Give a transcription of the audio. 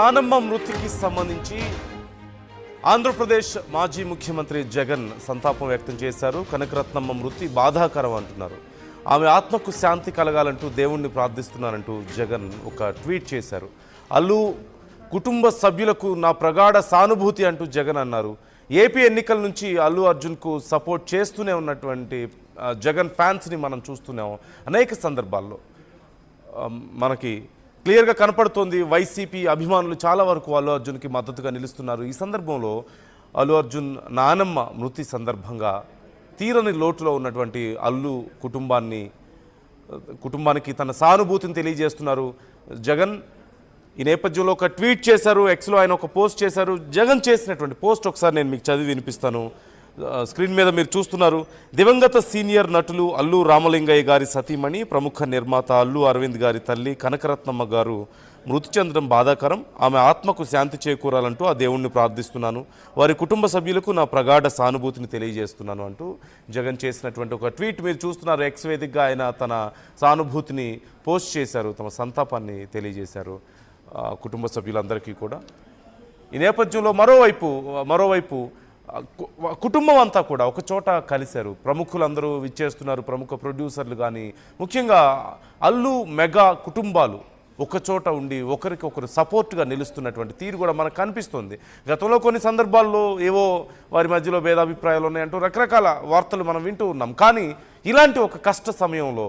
నానమ్మ మృతికి సంబంధించి ఆంధ్రప్రదేశ్ మాజీ ముఖ్యమంత్రి జగన్ సంతాపం వ్యక్తం చేశారు. కనకరత్నమ్మ మృతి బాధాకరం అంటున్నారు. ఆమె ఆత్మకు శాంతి కలగాలంటూ దేవుణ్ణి ప్రార్థిస్తున్నారంటూ జగన్ ఒక ట్వీట్ చేశారు. అల్లు కుటుంబ సభ్యులకు నా ప్రగాఢ సానుభూతి అంటూ జగన్ అన్నారు. ఏపీ ఎన్నికల నుంచి అల్లు అర్జున్కు సపోర్ట్ చేస్తూనే ఉన్నటువంటి జగన్ ఫ్యాన్స్ని మనం చూస్తున్నాము అనేక సందర్భాల్లో. మనకి క్లియర్గా కనపడుతోంది. వైసీపీ అభిమానులు చాలా వరకు అల్లు అర్జున్కి మద్దతుగా నిలుస్తున్నారు. ఈ సందర్భంలో అల్లు అర్జున్ నానమ్మ మృతి సందర్భంగా తీరని లోటులో ఉన్నటువంటి అల్లు కుటుంబాన్ని కుటుంబానికి తన సానుభూతిని తెలియజేస్తున్నారు. జగన్ ఈ నేపథ్యంలో ఒక ట్వీట్ చేశారు. ఎక్స్లో ఆయన ఒక పోస్ట్ చేశారు. జగన్ చేసినటువంటి పోస్ట్ ఒకసారి నేను మీకు చదివి వినిపిస్తాను. స్క్రీన్ మీద మీరు చూస్తున్నారు. దివంగత సీనియర్ నటులు అల్లు రామలింగయ్య గారి సతీమణి ప్రముఖ నిర్మాత అల్లు అరవింద్ గారి తల్లి కనకరత్నమ్మ గారు మృతి చెందడం బాధాకరం. ఆమె ఆత్మకు శాంతి చేకూరాలంటూ ఆ దేవుణ్ణి ప్రార్థిస్తున్నాను. వారి కుటుంబ సభ్యులకు నా ప్రగాఢ సానుభూతిని తెలియజేస్తున్నాను అంటూ జగన్ చేసినటువంటి ఒక ట్వీట్ మీరు చూస్తున్నారు. ఎక్స్ వేదికగా ఆయన తన సానుభూతిని పోస్ట్ చేశారు తమ సంతాపాన్ని తెలియజేశారు కుటుంబ సభ్యులందరికీ కూడా. ఈ నేపథ్యంలో మరోవైపు మరోవైపు కుటుంబం అంతా కూడా ఒక చోట కలిశారు. ప్రముఖులందరూ విచ్చేస్తున్నారు ప్రముఖ ప్రొడ్యూసర్లు కానీ ముఖ్యంగా అల్లు మెగా కుటుంబాలు ఒక చోట ఉండి ఒకరికి ఒకరు సపోర్ట్గా నిలుస్తున్నటువంటి తీరు కూడా మనకు కనిపిస్తుంది. గతంలో కొన్ని సందర్భాల్లో ఏవో వారి మధ్యలో భేదాభిప్రాయాలు ఉన్నాయంటూ రకరకాల వార్తలు మనం వింటూ ఉన్నాం. కానీ ఇలాంటి ఒక కష్ట సమయంలో